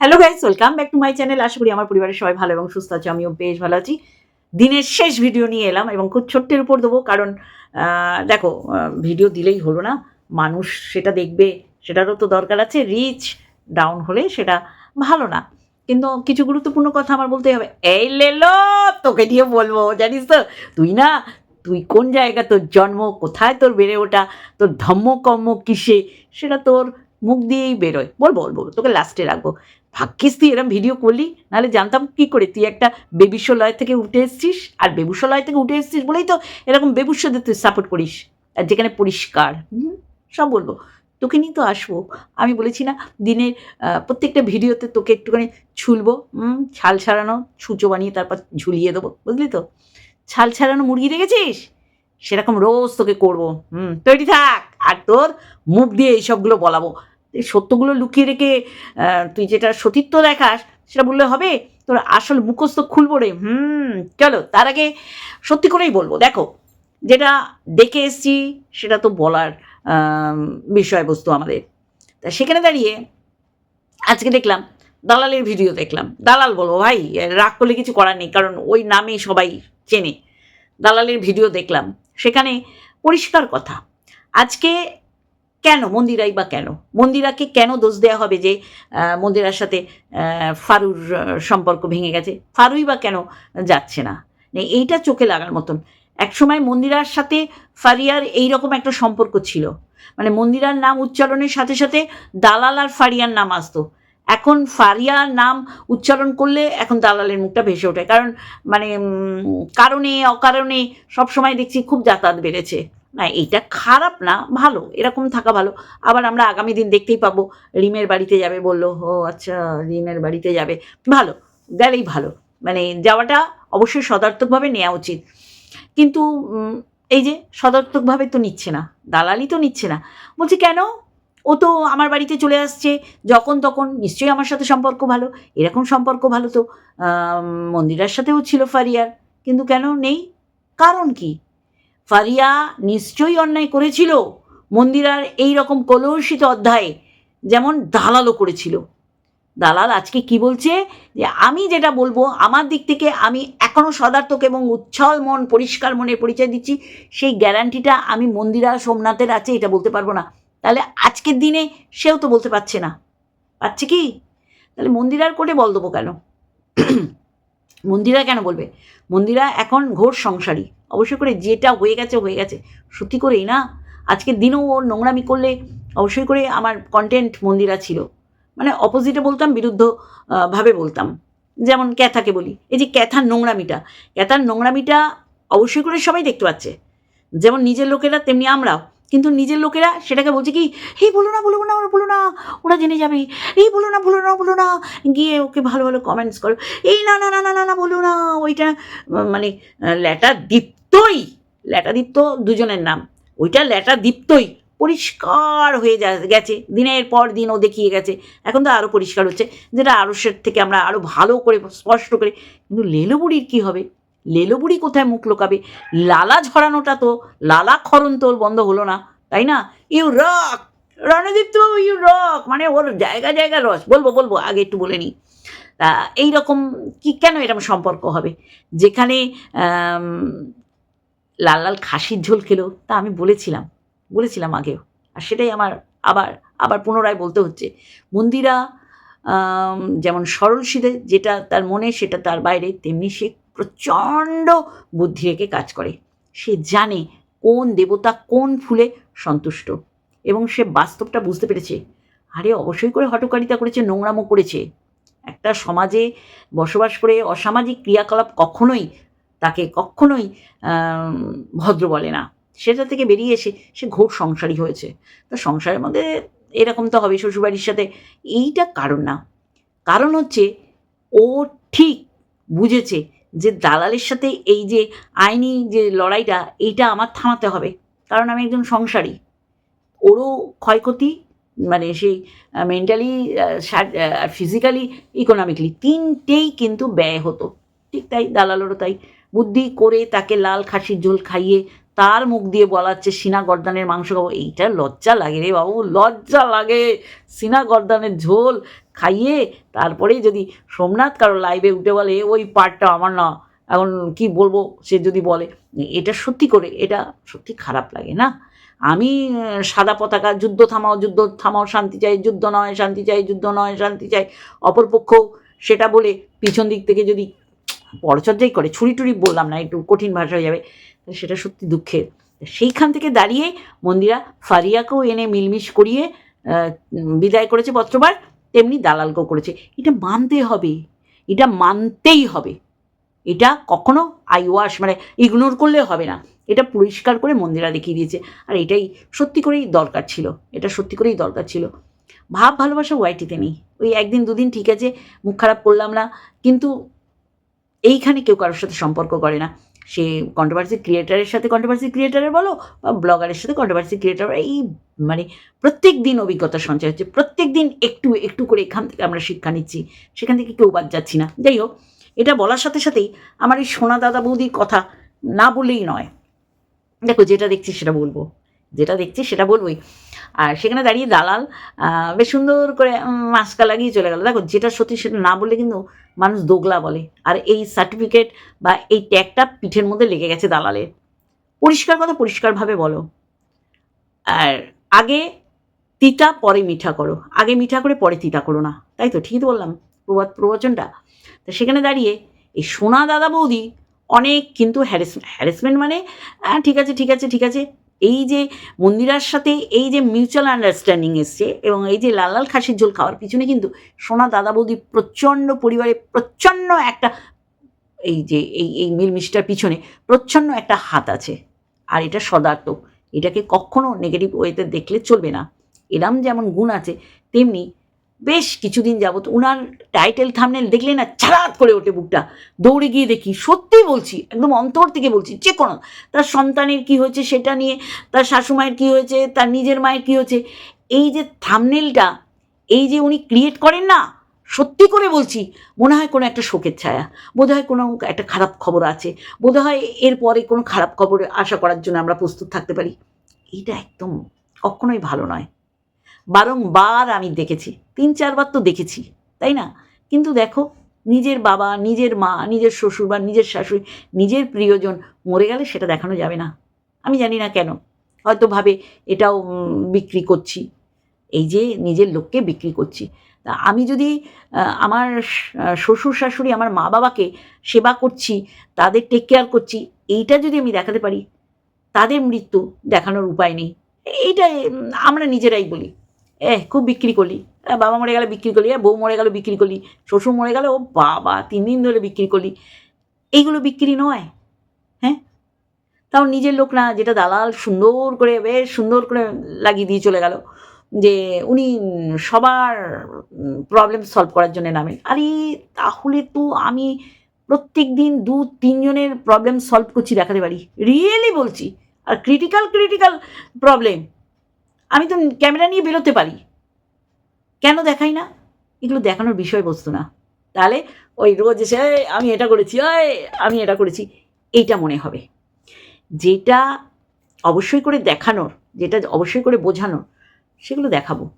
Hello guys welcome back to my channel আশা করি আমার পরিবারের সবাই ভালো এবং সুস্থ আছে, আমিও বেশ ভালো আছি। দিনের শেষ ভিডিও নিয়ে এলাম এবং খুব ছোট্টের উপর দেবো, কারণ দেখো ভিডিও দিলেই হলো না। মানুষ সেটা দেখবে, সেটারও তো দরকার আছে। রিচ ডাউন হলে সেটা ভালো না। কিন্তু কিছু গুরুত্বপূর্ণ কথা আমার বলতে হবে। এই লেলো, তোকে দিয়ে বলব, জানিস তো? তুই না, তুই কোন জায়গা তোর জন্ম, কোথায় তোর বেড়ে ওঠা, তোর ধম্ম কর্ম কিসে, সেটা তোর মুখ দিয়েই বেরোয়। বলব বলব তোকে লাস্টে রাখব। ভাগ্যিস তুই এরম ভিডিও করলি, নাহলে জানতাম কি করে তুই একটা বেবিশ্বলয় থেকে উঠে এসছিস, আর বেবুশ্বলয় থেকে উঠে এসছিস বলেই তো এরকম বেবুশ্বদের তুই সাপোর্ট করিস, আর যেখানে পরিষ্কার। সব বলব। তোকে নিয়ে তো আসব। আমি বলেছি না, দিনের প্রত্যেকটা ভিডিওতে তোকে একটুখানি ছুলবো ছাল ছাড়ানো ছুঁচো বানিয়ে তারপর ঝুলিয়ে দেবো, বুঝলি তো? ছাল ছাড়ানো মুরগি দেখেছিস? সেরকম রোজ তোকে করব, হুম, তৈরি থাক, আর তোর মুখ দিয়ে এইসবগুলো বলাবো। এই সত্যগুলো লুকিয়ে রেখে তুই যেটা সতীত্ব দেখাস, সেটা বললে হবে? তোর আসল মুখস্থ খুলবো রে। হুম, চলো, তার আগে সত্যি করেই বলব। দেখো, যেটা দেখে এসছি, সেটা তো বলার বিষয়বস্তু আমাদের। তা সেখানে দাঁড়িয়ে আজকে দেখলাম, দালালের ভিডিও দেখলাম। দালাল বলব, ভাই, রাগ করলে কিছু করার নেই, কারণ ওই নামেই সবাই চেনে। দালালের ভিডিও দেখলাম। সেখানে পরিষ্কার কথা, আজকে কেন? মন্দিরাই বা কেন? মন্দিরাকে কেন দোষ দেওয়া হবে যে মন্দিরার সাথে ফারুর সম্পর্ক ভেঙে গেছে? ফারুই বা কেন যাচ্ছে না? মানে এইটা চোখে লাগার মতন। একসময় মন্দিরার সাথে ফারিয়ার এই রকম একটা সম্পর্ক ছিল। মানে মন্দিরার নাম উচ্চারণের সাথে সাথে দালাল আর ফারিয়ার নাম আসতো। এখন ফারিয়ার নাম উচ্চারণ করলে এখন দালালের মুখটা ভেসে ওঠে। কারণ মানে কারণে, অকারণে সবসময় দেখছি খুব যাতায়াত বেড়েছে। না এটা খারাপ না, ভালো, এরকম থাকা ভালো। আবার আমরা আগামী দিন দেখতেই পাবো, রিমের বাড়িতে যাবে, বলল, ও আচ্ছা রিমের বাড়িতে যাবে। ভালো, গেলেই ভালো। মানে যাওয়াটা অবশ্যই সদার্থকভাবে নেওয়া উচিত। কিন্তু এই যে সদার্থকভাবে তো নিচ্ছে না, দালালি তো নিচ্ছে না। বলছি, কেন? ও তো আমার বাড়িতে চলে আসছে, যখন তখন নিশ্চয়ই আমার সাথে সম্পর্ক ভালো, এরকম সম্পর্ক ভালো তো। মন্দিরার সাথেও ছিল ফারিয়ার, কিন্তু কেন নেই? কারণ কি? ফারিয়া নিশ্চয়ই অন্যায় করেছিল। মন্দিরার এই রকম কলুষিত অধ্যায়ে যেমন দালালও করেছিল। দালাল আজকে কি বলছে? যে আমি যেটা বলব, আমার দিক থেকে আমি এখনও সদার্থক এবং উচ্ছল মন, পরিষ্কার মনের পরিচয় দিচ্ছি। সেই গ্যারান্টিটা আমি মন্দিরা সোমনাথের আছে, এটা বলতে পারব না। তাহলে আজকের দিনে সেও তো বলতে পারছে না। পাচ্ছে কি? তাহলে মন্দিরার কোর্টে বল দেবো কেন? মন্দিরা কেন বলবে? মন্দিরা এখন ঘোর সংসারী। অবশ্যই করে যেটা হয়ে গেছে হয়ে গেছে। সত্যি করেই না? আজকের দিনেও ও নোংরামি করলে অবশ্যই করে আমার কন্টেন্ট মন্দিরা ছিল। মানে অপোজিটে বলতাম, বিরুদ্ধ ভাবে বলতাম। যেমন ক্যাথাকে বলি। এই যে ক্যাথার নোংরামিটা। ক্যাথার নোংরামিটা অবশ্যই করে সবাই দেখতে পাচ্ছে। যেমন নিজের লোকেরা, তেমনি আমরাও। কিন্তু নিজের লোকেরা সেটাকে বলছে কি, এই বলো না বলো না ওরা বলো না, ওরা জেনে যাবে। এই বলো না বলো না বলো না। গিয়ে ওকে ভালো ভালো কমেন্টস করো। এই না না না না না না, বলো না, ওইটা মানে ল্যাটা দীপ্তই ল্যাটা দীপ্ত দুজনের নাম, ওইটা ল্যাটা দীপ্তই পরিষ্কার হয়ে যা, গেছে। দিনের পর দিন ও দেখিয়ে গেছে। এখন তো আরও পরিষ্কার হচ্ছে। যেটা আরসের থেকে আমরা আরও ভালো করে, স্পষ্ট করে, কিন্তু লেলোবুড়ির কী হবে? লেলোবুড়ি কোথায় মুখ লোকাবে? লালা ঝরানোটা তো, লালা খরণ তোর বন্ধ হলো না, তাই না? You rock Ranadipta you rock মানে ওর জায়গা জায়গা রস। বলব বলব, আগে একটু বলে নিই তা এইরকম কি, কেন এরকম সম্পর্ক হবে? যেখানে লাল লাল খাসির ঝোল খেলো, তা আমি বলেছিলাম বলেছিলাম আগেও। আর সেটাই আমার আবার আবার পুনরায় বলতে হচ্ছে। মন্দিরা যেমন সরল সিধে যেটা তার মনে, সেটা তার বাইরে, তেমনি সে প্রচণ্ড বুদ্ধি রেখে কাজ করে। সে জানে কোন দেবতা কোন ফুলে সন্তুষ্ট এবং সে বাস্তবটা বুঝতে পেরেছে। আরে, অবশ্যই করে হটকারিতা করেছে, নোংরামো করেছে। একটা সমাজে বসবাস করে অসামাজিক ক্রিয়াকলাপ কখনোই তাকে কখনোই ভদ্র বলে না। সেটা থেকে বেরিয়ে এসে সে ঘোর সংসারী হয়েছে। তো সংসারের মধ্যে এরকম তো হবে, শ্বশুরবাড়ির সাথে। এইটা কারণ না। কারণ হচ্ছে ও ঠিক বুঝেছে যে দালালের সাথে এই যে আইনি যে লড়াইটা, এইটা আমার থামাতে হবে। কারণ আমি একজন সংসারী। ওরও ক্ষয়ক্ষতি মানে সেই মেন্টালি ফিজিক্যালি ইকোনমিকলি তিনটেই কিন্তু ব্যয় হতো। ঠিক তাই, দালালেরও তাই। বুদ্ধি করে তাকে লাল খাসির ঝোল খাইয়ে তার মুখ দিয়ে বলাচ্ছে সিনা গর্দানের মাংস খাব। এইটা লজ্জা লাগে রে বাবু, লজ্জা লাগে। সিনা গর্দানের ঝোল খাইয়ে তারপরে যদি সোমনাথ কারও লাইভে উঠে বলে, ওই পার্টটা আমার না। এখন কি বলব, সে যদি বলে, এটা সত্যি করে, এটা সত্যি খারাপ লাগে না? আমি সাদা পতাকা, যুদ্ধ থামাও যুদ্ধ থামাও, শান্তি চাই, যুদ্ধ নয়, শান্তি চাই, যুদ্ধ নয়, শান্তি চাই। অপরপক্ষ সেটা বলে পিছন দিক থেকে যদি পরচর্যাই করে, ছুরি টুরি বললাম না, একটু কঠিন ভাষা হয়ে যাবে। সেটা সত্যি দুঃখের। সেইখান থেকে দাঁড়িয়ে মন্দিরা ফারিয়াকেও এনে মিলমিশ করিয়ে বিদায় করেছে পত্রবার, তেমনি দালালকেও করেছে। এটা মানতে হবে। এটা মানতেই হবে। এটা কখনো আই ওয়াশ মানে ইগনোর করলে হবে না। এটা পরিষ্কার করে মন্দিরা দেখিয়ে দিয়েছে। আর এটাই সত্যি করেই দরকার ছিল। এটা সত্যি করেই দরকার ছিল। ভাব ভালোবাসা ওয়াইটিতে নেই। ওই একদিন দুদিন ঠিক আছে, মুখ খারাপ করলাম না। কিন্তু এইখানে কেউ কারোর সাথে সম্পর্ক করে না। সে কন্ট্রোভার্সি ক্রিয়েটারের সাথে কন্ট্রোভার্সি ক্রিয়েটারের বলো, বা ব্লগারের সাথে কন্ট্রোভার্সি ক্রিয়েটার এই মানে প্রত্যেক দিন অভিজ্ঞতা সঞ্চয় হচ্ছে। প্রত্যেক দিন একটু একটু করে এখান থেকে আমরা শিক্ষা নিচ্ছি। সেখান থেকে কেউ বাদ যাচ্ছি না। যাই হোক, এটা বলার সাথে সাথেই আমার এই সোনা দাদা বৌদির কথা না বলেই নয়। দেখো, যেটা দেখছি সেটা বলব। যেটা দেখছি সেটা বলবোই। আর সেখানে দাঁড়িয়ে দালাল বেশ সুন্দর করে মাস্কা লাগিয়ে চলে গেল। দেখো, যেটা সত্যি সেটা না বললে কিন্তু মানুষ দোগলা বলে। আর এই সার্টিফিকেট বা এই ট্যাগটা পিঠের মধ্যে লেগে গেছে দালালের। পরিষ্কার কথা পরিষ্কারভাবে বলো। আর আগে তিতা, পরে মিঠা করো। আগে মিঠা করে, পরে তিতা করো না। তাই তো? ঠিক বললাম। প্রবাদ, প্রবচনটা। তো সেখানে দাঁড়িয়ে এই সোনা দাদা বৌদি অনেক কিন্তু হ্যারেসমেন্ট হ্যারেসমেন্ট মানে ঠিক আছে ঠিক আছে ঠিক আছে এই যে মন্দিরার সাথে এই যে মিউচুয়াল আন্ডারস্ট্যান্ডিং এসছে এবং এই যে লাল লাল খাসির ঝোল খাওয়ার পিছনে কিন্তু সোনা দাদা বৌদি প্রচণ্ড পরিবারে প্রচণ্ড একটা এই যে এই এই মিলমিশটার পিছনে প্রচ্ছন্ন একটা হাত আছে। আর এটা সদার্থক এটাকে কখনো নেগেটিভ ওয়েতে দেখলে চলবে না। এরম যেমন গুণ আছে, তেমনি বেশ কিছুদিন যাবত উনার টাইটেল থামনেল দেখলে না ছাড়াত করে ওঠে বুকটা। দৌড়ে গিয়ে দেখি, সত্যি বলছি, একদম অন্তর থেকে বলছি, যে কোনো, তার সন্তানের কি হয়েছে সেটা নিয়ে, তার শাশুমায়ের কি হয়েছে, তার নিজের মায়ের কি হয়েছে, এই যে থামনেলটা এই যে উনি ক্রিয়েট করেন না, সত্যি করে বলছি, মনে হয় কোনো একটা শোকের ছায়া, বোধ হয় কোনো একটা খারাপ খবর আছে, বোধ হয় এরপরে কোনো খারাপ খবর আশা করার জন্য আমরা প্রস্তুত থাকতে পারি। এটা একদম কখনোই ভালো নয়। বারংবার আমি দেখেছি তিন চারবার তো দেখেছি তাই না? কিন্তু দেখো নিজের বাবা নিজের মা নিজের শ্বশুর বা নিজের শাশুড়ি নিজের প্রিয়জন মরে গেলে সেটা দেখানো যাবে না। আমি জানি না কেন। হয়তো ভাবে এটাও বিক্রি করছি। এই যে নিজের লোককে বিক্রি করছি। তা আমি যদি আমার শ্বশুর শাশুড়ি আমার মা বাবাকে সেবা করছি তাদের টেক কেয়ার করছি এইটা যদি আমি দেখাতে পারি তাদের মৃত্যু দেখানোর উপায় নেই। এইটা উম, আমরা নিজেরাই বলি। এ খুব বিক্রি করলি। বাবা মরে গেলে বিক্রি করলি বউ মরে গেল বিক্রি করলি, শ্বশুর মরে গেলে ও বাবা তিন দিন ধরে বিক্রি করলি। এইগুলো বিক্রি নয় হ্যাঁ? তাও নিজের লোক না, যেটা দালাল সুন্দর করে, বেশ সুন্দর করে লাগিয়ে দিয়ে চলে গেল, যে উনি সবার প্রবলেম সলভ করার জন্য নামেন। আরে, তাহলে তো আমি প্রত্যেক দিন দু তিনজনের প্রবলেম সলভ করছি দেখাতে পারি। রিয়েলি বলছি? আর ক্রিটিক্যাল ক্রিটিক্যাল প্রবলেম আমি তো ক্যামেরা নিয়ে বেরোতে পারি। কেন দেখাই না? এগুলো দেখানোর বিষয়বস্তু না। তাহলে ওই রোজ এসে আমি এটা করেছি ওই আমি এটা করেছি। এইটা মনে হবে। যেটা অবশ্যই করে দেখানোর, যেটা অবশ্যই করে বোঝানোর, সেগুলো দেখাবো।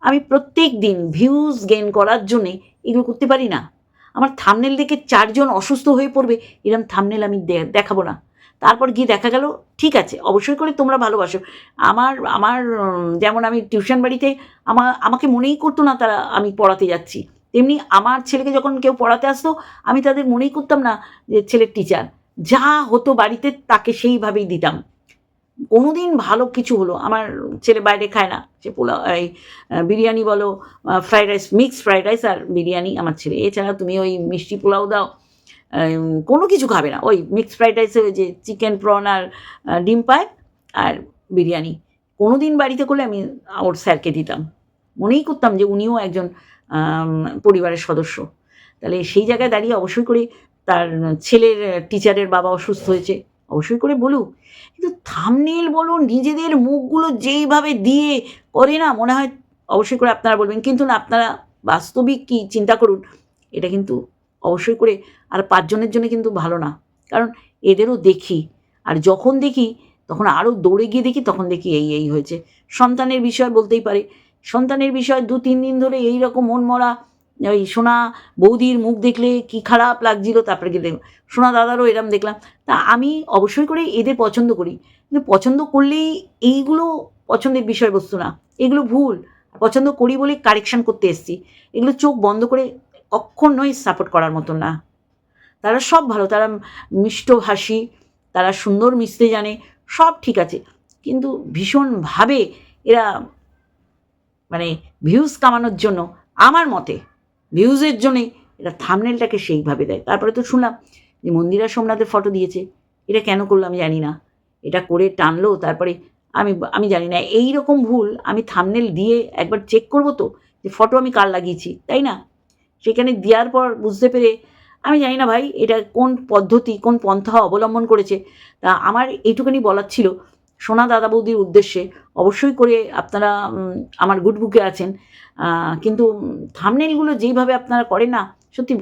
আমি প্রত্যেক দিন ভিউজ গেন করার জন্যে এগুলো করতে পারি না। আমার থামনেল দেখে চারজন অসুস্থ হয়ে পড়বে, এরম থামনেল আমি দেখাবো না। তারপর গিয়ে দেখা গেল, ঠিক আছে, অবশ্যই করে তোমরা ভালোবাসো। আমার আমার যেমন আমি টিউশন বাড়িতে আমার আমাকে মনেই করতো না তারা আমি পড়াতে যাচ্ছি। তেমনি আমার ছেলেকে যখন কেউ পড়াতে আসতো, আমি তাদের মনেই করতাম না যে ছেলের টিচার যা হতো বাড়িতে তাকে সেইভাবেই দিতাম। কোনোদিন ভালো কিছু হলো, আমার ছেলে বাইরে খায় না। সে পোলাও, এই বিরিয়ানি বলো fried rice mixed fried rice আর বিরিয়ানি আমার ছেলে। এছাড়া তুমি ওই মিষ্টি পোলাও দাও কোনো কিছু খাবে না। ওই মিক্সড ফ্রাইড রাইসে ওই যে চিকেন প্রন আর ডিম পায় আর বিরিয়ানি। কোনো দিন বাড়িতে করলে আমি ওর স্যারকে দিতাম। মনেই করতাম যে উনিও একজন পরিবারের সদস্য। তাহলে সেই জায়গায় দাঁড়িয়ে অবশ্যই করে তার ছেলের টিচারের বাবা অসুস্থ হয়েছে, অবশ্যই করে বলুক। কিন্তু থামনেল বলো নিজেদের মুখগুলো যেইভাবে দিয়ে করে না, মনে হয় অবশ্যই করে আপনারা বলবেন। কিন্তু না, আপনারা বাস্তবিক কি চিন্তা করুন, এটা কিন্তু অবশ্যই করে আর পাঁচজনের জন্য কিন্তু ভালো না। কারণ এদেরও দেখি, আর যখন দেখি, তখন আরও দৌড়ে গিয়ে দেখি, তখন দেখি এই এই হয়েছে। সন্তানের বিষয় বলতেই পারে। সন্তানের বিষয় দু, তিন দিন ধরে এই রকম মন মরা ওই সোনা বৌদির মুখ দেখলে কি খারাপ লাগছিল, তারপরে গিয়ে সোনা দাদারও এরম দেখলাম। তা আমি অবশ্যই করে এদের পছন্দ করি। কিন্তু পছন্দ করলেই এইগুলো পছন্দের বিষয়বস্তু না। এগুলো ভুল। পছন্দ করি বলে কারেকশান করতে এসছি। এগুলো চোখ বন্ধ করে কখনোই সাপোর্ট করার মতন না। তারা সব ভালো, তারা মিষ্টভাষী তারা সুন্দর মিশতে জানে, সব ঠিক আছে। কিন্তু ভীষণভাবে এরা মানে ভিউজ কামানোর জন্য আমার মতে ভিউজের জন্যে এরা থামনেলটাকে সেইভাবে দেয়। তারপরে তো শুনলাম যে মন্দিরা সোমনাথের ফটো দিয়েছে। এটা কেন করল আমি জানি না। এটা করে টানলো, তারপরে আমি আমি জানি না। এই রকম ভুল আমি থামনেল দিয়ে একবার চেক করব তো যে ফটো আমি কার লাগিয়েছি, তাই না? সেখানে দেওয়ার পর বুঝতে পেরে আমি জানি না ভাই, এটা কোন পদ্ধতি, কোন পন্থা অবলম্বন করেছে। তা আমার এইটুখানি বলার ছিল, সোনা দাদা বৌদির উদ্দেশ্যে। অবশ্যই করে আপনারা আমার গুড বুকে আছেন। কিন্তু থামনেলগুলো যেইভাবে আপনারা করেন না, সত্যি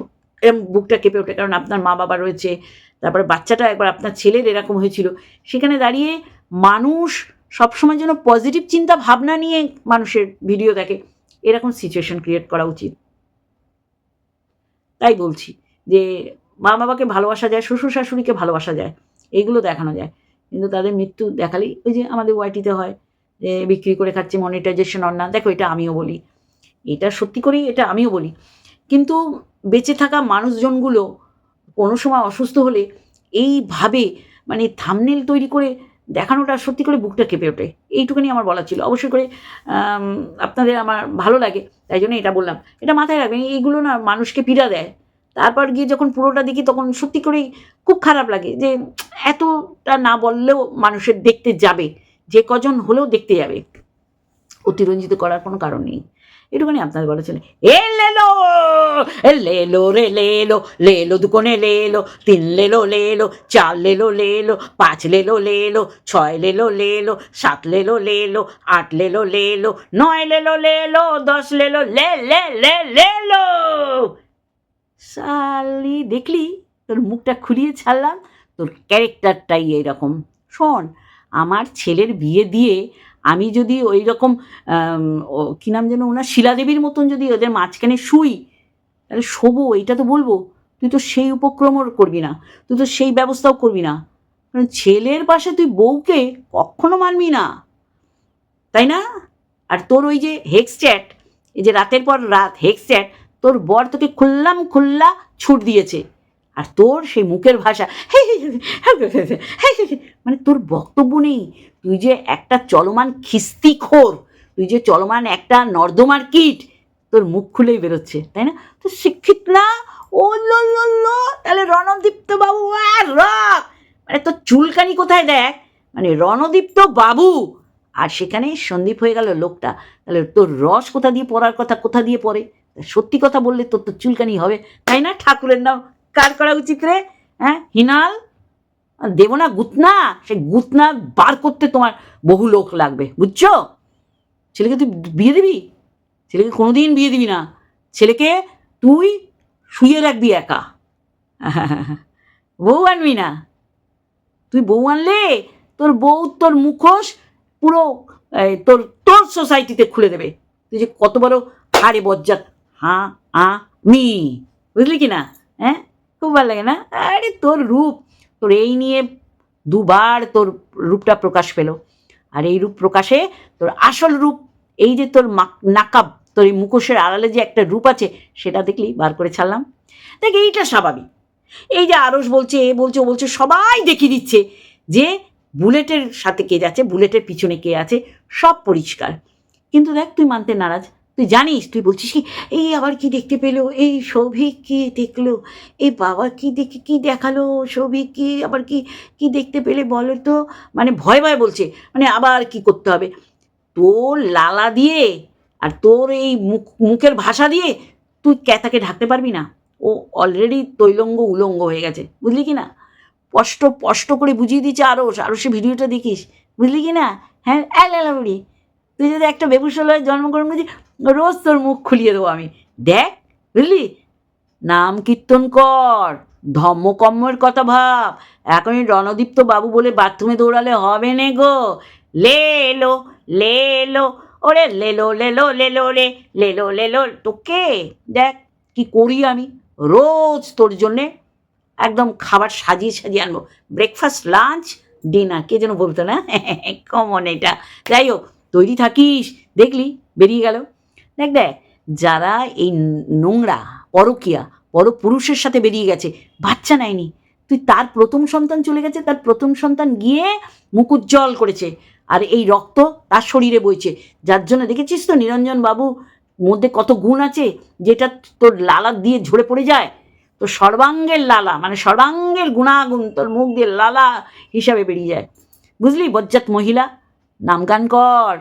এরম বুকটা কেঁপে ওঠে। কারণ আপনার মা বাবা রয়েছে, তারপরে বাচ্চাটা একবার আপনার ছেলের এরকম হয়েছিল। সেখানে দাঁড়িয়ে মানুষ সবসময় যেন পজিটিভ চিন্তা ভাবনা নিয়ে মানুষের ভিডিও দেখে। এরকম সিচুয়েশন ক্রিয়েট করা উচিত। তাই বলছি। যে মা বাবাকে ভালোবাসা যায় শ্বশুর শাশুড়িকে ভালোবাসা যায় এইগুলো দেখানো যায়। কিন্তু তাদের মৃত্যু দেখালেই ওই যে আমাদের ওয়াইটিতে হয়, যে বিক্রি করে খাচ্ছে মনিটাইজেশন অন না, দেখো এটা আমিও বলি। এটা সত্যি করেই এটা আমিও বলি। কিন্তু বেঁচে থাকা মানুষজনগুলো কোনো সময় অসুস্থ হলে এইভাবে মানে থামনেল তৈরি করে দেখানোটা সত্যি করে বুকটা কেঁপে ওঠে। এইটুকুনি আমার বলা ছিল। অবশ্যই করে আপনাদের আমার ভালো লাগে, তাই জন্য এটা বললাম। এটা মাথায় রাখবেন, এইগুলো না মানুষকে পীড়া দেয়। তারপর গিয়ে যখন পুরোটা দেখি তখন সত্যি করেই খুব খারাপ লাগে যে এতটা না বললেও মানুষের দেখতে যাবে। যে কজন হলেও দেখতে যাবে। অতিরঞ্জিত করার কোনো কারণ নেই। এটুখানি আপনাদের বলা ছিল। এ লেলো! এ লেলো রে লেলো! লেলো দুকোনে লেলো, তিন লেলো লেলো, চার লেলো লেলো, পাঁচ লেলো লেলো, ছয় লেলো লেলো, সাত লেলো লেলো, আট লেলো লেলো, নয় লেলো লেলো, দশ লেলো লে লে লে লেলো! সালি দেখলি? তোর মুখটা খুলিয়ে ছাড়লাম, তোর ক্যারেক্টারটাই এইরকম। শোন, আমার ছেলের বিয়ে দিয়ে আমি যদি ওই রকম কী নাম যেন ওনার, শিলাদেবীর মতন যদি ওদের মাঝখানে শুই, তাহলে শোবো, এইটা তো বলব। তুই তো সেই উপক্রমও করবি না, তুই তো সেই ব্যবস্থাও করবি না। কারণ ছেলের পাশে তুই বউকে কখনো মানবি না, তাই না? আর তোর ওই যে হেক্স চ্যাট, এই যে রাতের পর রাত, হেক্স চ্যাট তোর বর তোকে খুললাম খুল্লা ছুট দিয়েছে। আর তোর সেই মুখের ভাষা মানে তোর বক্তব্য নেই। তুই যে একটা চলমান খিস্তিখোর, তুই যে চলমান একটা নর্দমার কীট, তোর মুখ খুলেই বেরোচ্ছে, তাই না? তো শিক্ষিত না? ও লো তাহলে রণদীপ্ত বাবু আর মানে তোর চুলকানি কোথায় দেখ? মানে রণদীপ্ত বাবু আর সেখানে সন্দীপ হয়ে গেল লোকটা। তাহলে তোর রস কোথা দিয়ে পড়ার কথা কোথা দিয়ে পড়ে? সত্যি কথা বললে তোর তো চুলকানি হবে। তাই না, ঠাকুরের নাম? কার করা উচিত রে? হ্যাঁ হিনাল? দেবো না গুতনা? সে গুতনা বার করতে তোমার বহু লোক লাগবে, বুঝছ? ছেলেকে তুই বিয়ে দিবি? ছেলেকে কোনোদিন বিয়ে দিবি না। ছেলেকে তুই শুয়ে রাখবি একা। বউ আনবি না। তুই বউ আনলে তোর বউ, তোর মুখোশ পুরো তোর তোর সোসাইটিতে খুলে দেবে। তুই যে কত বড় হারে বজ্জাত। হাঁ, আ, মি। বুঝলি কি না? হ্যাঁ? খুব ভালো লাগে না? আরে তোর রূপ। তোর এই নিয়ে দুবার তোর রূপটা প্রকাশ পেল। আর এই রূপ প্রকাশে তোর আসল রূপ, এই যে তোর নাকাব, তোর এই মুখোশের আড়ালে যে একটা রূপ আছে, সেটা দেখলি, বার করে ছাড়লাম। দেখ, এইটা স্বাভাবিক। এই যে আরস বলছে, এ বলছে, ও বলছে, সবাই দেখিয়ে দিচ্ছে যে বুলেটের সাথে কে যাচ্ছে, বুলেটের পিছনে কে আছে, সব পরিষ্কার। কিন্তু দেখ, তুই মানতে নারাজ। তুই জানিস, তুই বলছিস কি, এই আবার কি দেখতে পেল? এই সৌভিক কি দেখল? এই বাবা কি দেখে, কি দেখাল? সৌভিক কি আবার কি কি দেখতে পেলে বলো তো? মানে ভয় ভয় বলছে মানে আবার কি করতে হবে? তোর লালা দিয়ে আর তোর এই মুখ, মুখের ভাষা দিয়ে তুই ক্যাথাকে ঢাকতে পারবি না? ও অলরেডি তৈলঙ্গ উলঙ্গ হয়ে গেছে। বুঝলি কি না? স্পষ্ট স্পষ্ট করে বুঝিয়ে দিচ্ছে আরও আরও সে ভিডিওটা দেখিস। বুঝলি কি না? হ্যাঁ এলাবড়ি তুই যদি একটা বেবুসল হয়ে জন্মগ্রহণ করছিস, রোজ তোর মুখ খুলিয়ে দেবো আমি। দেখ, বুঝলি? নাম কীর্তন কর ধম্মকম্মের কথা ভাব। এখনই রণদীপ্ত বাবু বলে বাথরুমে দৌড়ালে হবে নে গো। লে এলো লে এলো ওরে লেলো লেলো লেলো রে, লেলো লেলো, তোকে দেখ কি করি আমি? রোজ তোর জন্যে একদম খাবার সাজিয়ে সাজিয়ে আনব। ব্রেকফাস্ট লাঞ্চ ডিনার কে যেন বলতো না? কমন এটা। যাই হোক, তৈরি থাকিস, দেখলি, বেরিয়ে গেল। দেখ দেখ, যারা এই নোংরা, পরকিয়া বড় পুরুষের সাথে বেরিয়ে গেছে, বাচ্চা নেয়নি। তুই তার প্রথম সন্তান চলে গেছে, তার প্রথম সন্তান গিয়ে মুকুজ্জ্বল করেছে। আর এই রক্ত তার শরীরে বইছে। যার জন্য দেখেছিস তো, নিরঞ্জন বাবু, মধ্যে কত গুণ আছে, যেটা তোর লালা দিয়ে ঝরে পড়ে যায়? তো সর্বাঙ্গের লালা মানে সর্বাঙ্গের গুণাগুণ তোর মুখ দিয়ে লালা হিসাবে বেরিয়ে যায়। বুঝলি? বজ্জাত মহিলা, নাম গান কর।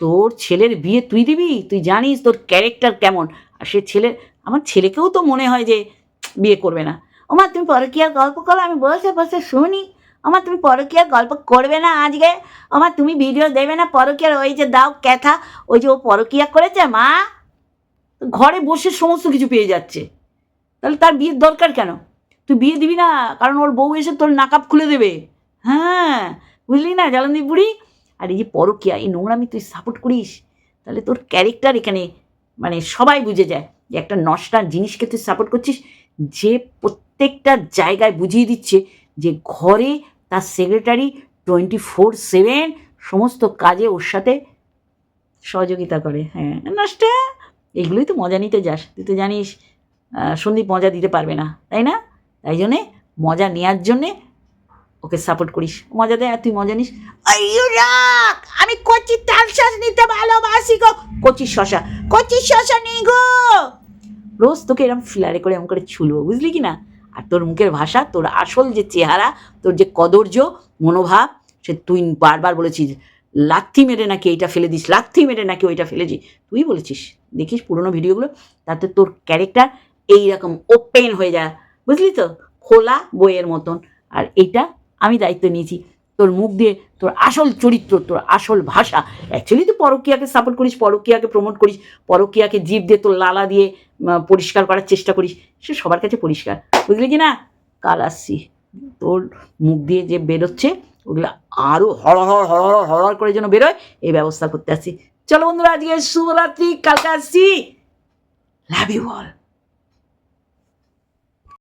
তোর ছেলের বিয়ে তুই দিবি? তুই জানিস তোর ক্যারেক্টার কেমন? আর সে ছেলে, আমার ছেলেকেও তো মনে হয় যে বিয়ে করবে না। ওমা, তুমি পরকীয়ার গল্প করো, আমি বসে বসে শুনি। আমার তুমি পরকীয়ার গল্প করবে না আজকে? আমার তুমি ভিডিও দেবে না পরকীয়ার ওই যে দাও ক্যাথা, ওই যে ও পরকীয়া করেছে মা? ঘরে বসে সমস্ত কিছু পেয়ে যাচ্ছে। তাহলে তার বিয়ের দরকার কেন? তুই বিয়ে দিবি না, কারণ ওর বউ এসে তোর নাকাপ খুলে দেবে। হ্যাঁ বুঝলি না জালন্দি বুড়ি? আর এই যে পরকিয়া, এই নোংরামি তুই সাপোর্ট করিস, তাহলে তোর ক্যারেক্টার এখানে মানে সবাই বুঝে যায় যে একটা নষ্টার জিনিসকে তুই সাপোর্ট করছিস, যে প্রত্যেকটা জায়গায় বুঝিয়ে দিচ্ছে যে ঘরে তার সেক্রেটারি টোয়েন্টি ফোর সেভেন সমস্ত কাজে ওর সাথে সহযোগিতা করে। হ্যাঁ নষ্টা এইগুলোই তো মজা নিতে যাস। তুই তো জানিস সন্দীপ মজা দিতে পারবে না, তাই না? তাই জন্যে মজা নেওয়ার জন্যে ওকে সাপোর্ট করিস। মজা দেয় আর তুই মজা নিস। রাখ আমি কচি তাল নিতে ভালোবাসি গো। কচি শশা কচি শশা নেই গো। রোজ তোকে এরকম ফিলারে করে এরকম করে ছুলবো, বুঝলি কি না? আর তোর মুখের ভাষা, তোর আসল যে চেহারা, তোর যে কদর্য, মনোভাব, সে তুই বারবার বলেছিস, লাথি মেরে নাকি এইটা ফেলে দিস, লাথি মেরে নাকি ওইটা ফেলেছি তুই বলেছিস, দেখিস পুরোনো ভিডিওগুলো তাতে তোর ক্যারেক্টার এইরকম ওপেন হয়ে যায়। বুঝলি তো? খোলা বইয়ের মতন। আর এটা আমি দায়িত্ব নিয়েছি। তোর মুখ দিয়ে তোর আসল চরিত্র, তোর আসল ভাষা। অ্যাকচুয়ালি তুই পরকীয়াকে সাপোর্ট করিস, পরকীয়াকে প্রমোট করিস, পরকীয়াকে জীব দিয়ে তোর লালা দিয়ে পরিষ্কার করার চেষ্টা করিস। সে সবার কাছে পরিষ্কার। বুঝলি কি না? কাল আসছি। তোর মুখ দিয়ে যে বেরোচ্ছে, ওগুলো আরও হড় হড় হড় হড় হড় করে যেন বেরোয়, এই ব্যবস্থা করতে আসছি। চলো বন্ধুরা, আজকে শুভরাত্রি। কালকে আসছি। Love you all